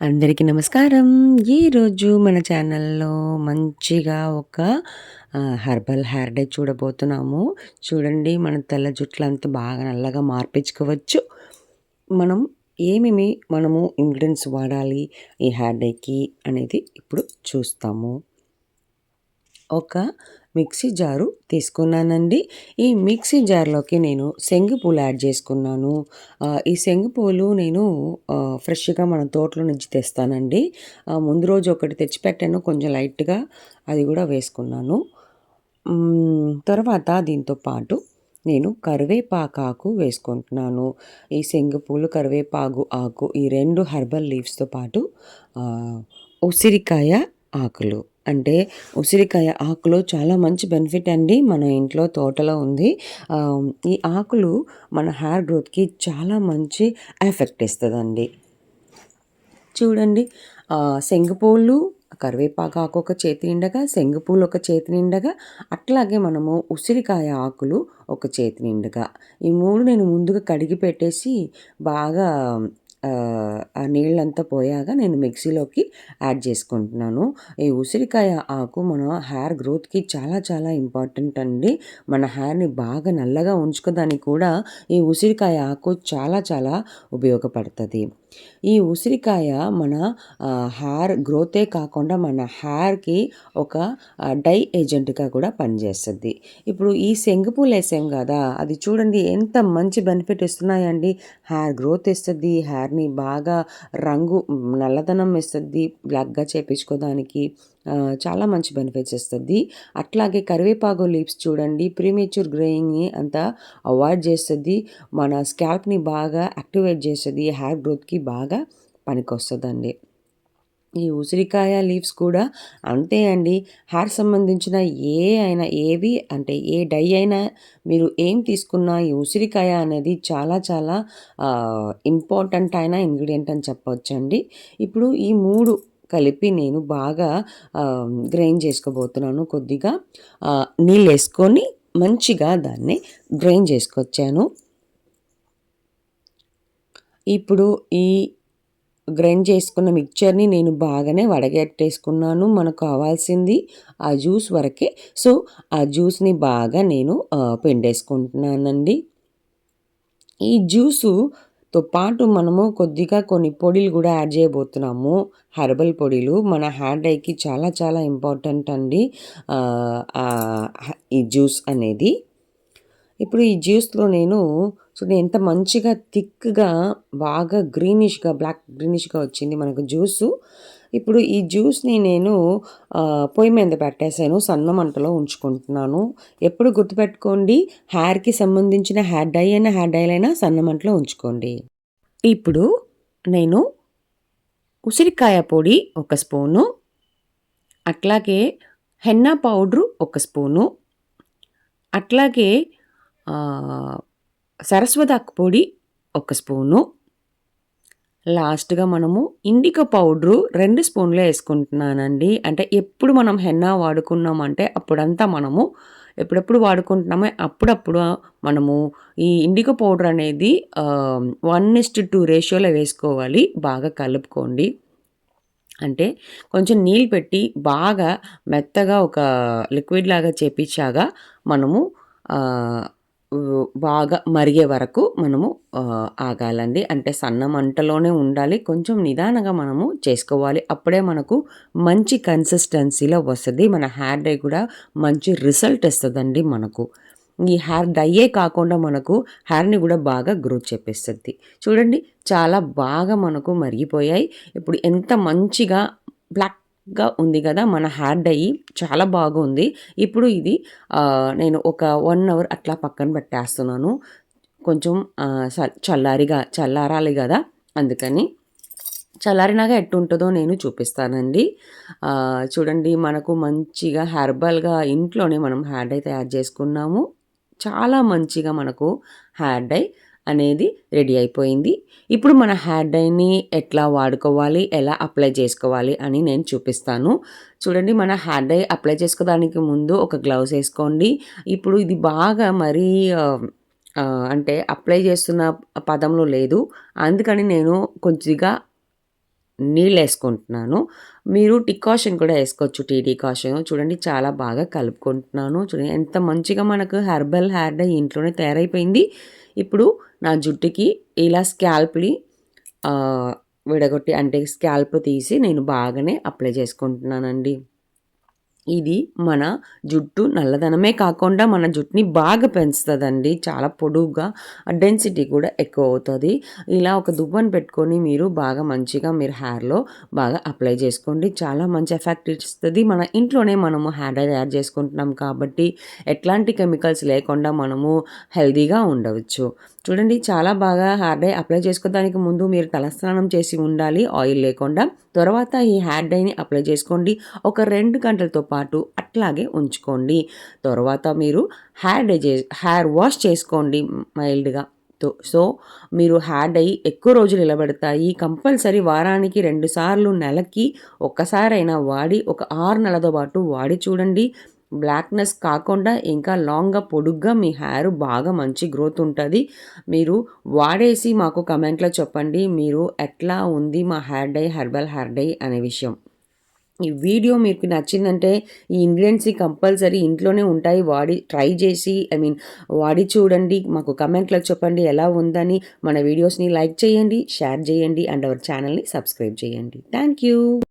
అందరికీ నమస్కారం. ఈరోజు మన ఛానల్లో మంచిగా ఒక హెర్బల్ హెయిర్ డే చూడబోతున్నాము. చూడండి మన తెల్ల జుట్లు అంతా బాగా నల్లగా మార్పించుకోవచ్చు. మనం ఏమేమి మనము ఇంగ్రీడియంట్స్ వాడాలి ఈ హెయిర్ డేకి అనేది ఇప్పుడు చూస్తాము. ఒక మిక్సీ జారు తీసుకున్నానండి. ఈ మిక్సీ జార్లోకి నేను శంగిపూలు యాడ్ చేసుకున్నాను. ఈ శంగిపూలు నేను ఫ్రెష్గా మన తోటలో నుంచి తెస్తానండి. ముందు రోజు ఒకటి తెచ్చిపెట్టాను. కొంచెం లైట్గా అది కూడా వేసుకున్నాను. తర్వాత దీంతో పాటు నేను కరివేపాకు వేసుకుంటున్నాను. ఈ శంగిపూలు కరివేపాకు ఆకు ఈ రెండు హెర్బల్ లీవ్స్తో పాటు ఉసిరికాయ ఆకులు. అంటే ఉసిరికాయ ఆకులో చాలా మంచి బెనిఫిట్ అండి మన ఇంట్లో తోటలో ఉంది. ఈ ఆకులు మన హెయిర్ గ్రోత్కి చాలా మంచి ఎఫెక్ట్ ఇస్తుందండి. చూడండి శంగపూలు కరివేపాకు ఆకు ఒక చేతి నిండగా శంగపూలు ఒక చేతి నిండగా అట్లాగే మనము ఉసిరికాయ ఆకులు ఒక చేతి నిండగా. ఈ మూడు నేను ముందుగా కడిగి పెట్టేసి బాగా ఆ నీళ్ళంతా పోయాక నేను మిక్సీలోకి యాడ్ చేసుకుంటున్నాను. ఈ ఉసిరికాయ ఆకు మన హెయిర్ గ్రోత్కి చాలా చాలా ఇంపార్టెంట్ అండి. మన హెయిర్ని బాగా నల్లగా ఉంచుకోదానికి కూడా ఈ ఉసిరికాయ ఆకు చాలా చాలా ఉపయోగపడుతుంది. ఈ ఉసిరికాయ మన హెయిర్ గ్రోతే కాకుండా మన హెయిర్కి ఒక డై ఏజెంట్గా కూడా పనిచేస్తుంది. ఇప్పుడు ఈ శంగుపూలు వేసాం కదా అది చూడండి ఎంత మంచి బెనిఫిట్ ఇస్తున్నాయండి. హెయిర్ గ్రోత్ ఇస్తుంది హెయిర్ని బాగా రంగు నల్లదనం ఇస్తుంది బ్లాక్గా చేపించుకోవడానికి. చాలా మంచి బెనిఫిట్స్ ఇస్తుంది. అట్లాగే కరివేపాకు లీవ్స్ చూడండి ప్రీమేచ్యూర్ గ్రేయింగ్ని అంతా అవాయిడ్ చేస్తుంది. మన స్కాల్ప్ని బాగా యాక్టివేట్ చేస్తుంది హెయిర్ గ్రోత్కి బాగా పనికొస్తుందండి. ఈ ఉసిరికాయ లీవ్స్ కూడా అంతే అండి. హెయిర్ సంబంధించిన ఏ అయినా ఏవి అంటే ఏ డై అయినా మీరు ఏం తీసుకున్నా ఈ ఉసిరికాయ అనేది చాలా చాలా ఇంపార్టెంట్ అయిన ఇంగ్రీడియంట్ అని చెప్పవచ్చండి ఇప్పుడు ఈ మూడు కలిపి నేను బాగా గ్రైండ్ చేసుకోబోతున్నాను. కొద్దిగా నీళ్ళు వేసుకొని మంచిగా దాన్ని గ్రైండ్ చేసుకొచ్చాను. ఇప్పుడు ఈ గ్రైండ్ చేసుకున్న మిక్చర్ని నేను బాగానే వడగట్టేసుకున్నాను. మనకు కావాల్సింది ఆ జ్యూస్ వరకే. సో ఆ జ్యూస్ని బాగా నేను పిండేసుకుంటున్నానండి. ఈ జ్యూసు తో పాటు మనము కొద్దిగా కొన్ని పొడిలు కూడా యాడ్ చేయబోతున్నాము. హెర్బల్ పొడిలు. మన హెయిర్ డైకి చాలా చాలా ఇంపార్టెంట్ అండి. ఈ జ్యూస్ అనేది. ఇప్పుడు ఈ జ్యూస్లో నేను చూడండి ఎంత మంచిగా థిక్గా బాగా గ్రీనిష్గా బ్లాక్ గ్రీనిష్గా వచ్చింది మనకు జ్యూసు. ఇప్పుడు ఈ జ్యూస్ని నేను పొయ్యి మీద పెట్టేశాను సన్న మంటలో ఉంచుకుంటున్నాను. ఎప్పుడు గుర్తుపెట్టుకోండి హెయిర్కి సంబంధించిన హెయిర్ డై అయినా హెయిర్ డైల్ అయినా సన్న మంటలో ఉంచుకోండి. ఇప్పుడు నేను ఉసిరికాయ పొడి ఒక స్పూను అట్లాగే హెన్నా పౌడరు ఒక స్పూను అట్లాగే సరస్వతాకు పొడి ఒక స్పూను లాస్ట్గా మనము ఇండిక పౌడరు రెండు స్పూన్లు వేసుకుంటున్నానండి. అంటే ఎప్పుడు మనం హెన్నా వాడుకున్నామంటే అప్పుడంతా మనము ఎప్పుడెప్పుడు వాడుకుంటున్నామో అప్పుడప్పుడు మనము ఈ ఇండిక పౌడర్ అనేది వన్ ఇస్ట్ టూ రేషియోలో వేసుకోవాలి. బాగా కలుపుకోండి. అంటే కొంచెం నీళ్ళు పెట్టి బాగా మెత్తగా ఒక లిక్విడ్ లాగా చేపించాగా మనము బాగా మరిగే వరకు మనము ఆగాలండి. అంటే సన్న మంటలోనే ఉండాలి. కొంచెం నిదానంగా మనము చేసుకోవాలి. అప్పుడే మనకు మంచి కన్సిస్టెన్సీలో వస్తుంది. మన హెయిర్ డై కూడా మంచి రిజల్ట్ ఇస్తుందండి మనకు. ఈ హెయిర్ డైయే కాకుండా మనకు హెయిర్ని కూడా బాగా గ్రోత్ చేపిస్తుంది. చూడండి చాలా బాగా మనకు మరిగిపోయాయి. ఇప్పుడు ఎంత మంచిగా బ్లాక్ గా ఉంది కదా మన హ్యాడ్ అయ్యి చాలా బాగుంది. ఇప్పుడు ఇది నేను ఒక వన్ అవర్ అట్లా పక్కన పెట్టేస్తున్నాను. కొంచెం చల్లారిగా చల్లారాలి కదా అందుకని. చల్లారినాగా ఎట్టుంటుందో నేను చూపిస్తానండి. చూడండి మనకు మంచిగా హెర్బల్గా ఇంట్లోనే మనం హ్యాడ్ డై తయారు చేసుకున్నాము. చాలా మంచిగా మనకు హ్యాడ్ డై అనేది రెడీ అయిపోయింది. ఇప్పుడు మన హెయిర్ డైని ఎట్లా వాడుకోవాలి ఎలా అప్లై చేసుకోవాలి అని నేను చూపిస్తాను. చూడండి మన హెయిర్ డై అప్లై చేసుకోవడానికి ముందు ఒక గ్లౌస్ వేసుకోండి. ఇప్పుడు ఇది బాగా మరీ అంటే అప్లై చేస్తున్న పదంలో లేదు. అందుకని నేను కొద్దిగా నీళ్ళు వేసుకుంటున్నాను మీరు టికాషన్ కూడా వేసుకోవచ్చు టీ డికాషన్ చూడండి చాలా బాగా కలుపుకుంటున్నాను. చూడండి ఎంత మంచిగా మనకు హెర్బల్ హెయిర్ డై ఇంట్లోనే తయారైపోయింది. ఇప్పుడు నా జుట్టుకి ఇలా స్కాల్ప్ని విడగొట్టి అంటే స్కాల్ప్ తీసి నేను బాగానే అప్లై చేసుకుంటున్నానండి. ఇది మన జుట్టు నల్లదనమే కాకుండా మన జుట్టుని బాగా పెంచుతుందండి. చాలా పొడుగుగా డెన్సిటీ కూడా ఎక్కువ అవుతుంది. ఇలా ఒక దువ్వను పెట్టుకొని మీరు బాగా మంచిగా మీరు హెయిర్లో బాగా అప్లై చేసుకోండి. చాలా మంచి ఎఫెక్ట్ ఇస్తుంది. మన ఇంట్లోనే మనము హెయిర్ తయారు చేసుకుంటున్నాం కాబట్టి ఎట్లాంటి కెమికల్స్ లేకుండా మనము హెల్దీగా ఉండవచ్చు. చూడండి చాలా బాగా హెయిర్ డై అప్లై చేసుకోవడానికి ముందు మీరు తలస్నానం చేసి ఉండాలి ఆయిల్ లేకుండా. తర్వాత ఈ హెయిర్ డైని అప్లై చేసుకోండి ఒక రెండు గంటలతో పాటు అట్లాగే ఉంచుకోండి. తర్వాత మీరు హెయిర్ డై చే హెయిర్ వాష్ చేసుకోండి మైల్డ్గా సో మీరు హ్యాడ్ అయ్యి ఎక్కువ రోజులు నిలబడతాయి కంపల్సరీ వారానికి రెండు సార్లు నెలకి ఒక్కసారైనా వాడి ఒక ఆరు నెలతో పాటు వాడి చూడండి. బ్లాక్నెస్ కాకుండా ఇంకా లాంగ్గా పొడుగ్గా మీ హెయిర్ బాగా మంచి గ్రోత్ ఉంటుంది. మీరు వాడేసి మాకు కమెంట్లో చెప్పండి మీరు ఎట్లా ఉంది మా hair dye herbal hair dye అనే విషయం. ఈ వీడియో మీకు నచ్చిందంటే ఈ ఇంగ్రీడియంట్స్ కంపల్సరీ ఇంట్లోనే ఉంటాయి వాడి ట్రై చేసి ఐ మీన్ వాడి చూడండి మాకు కమెంట్లో చెప్పండి ఎలా ఉందని. మన వీడియోస్ని లైక్ చేయండి షేర్ చేయండి అండ్ అవర్ ఛానల్ని సబ్స్క్రైబ్ చేయండి. Thank you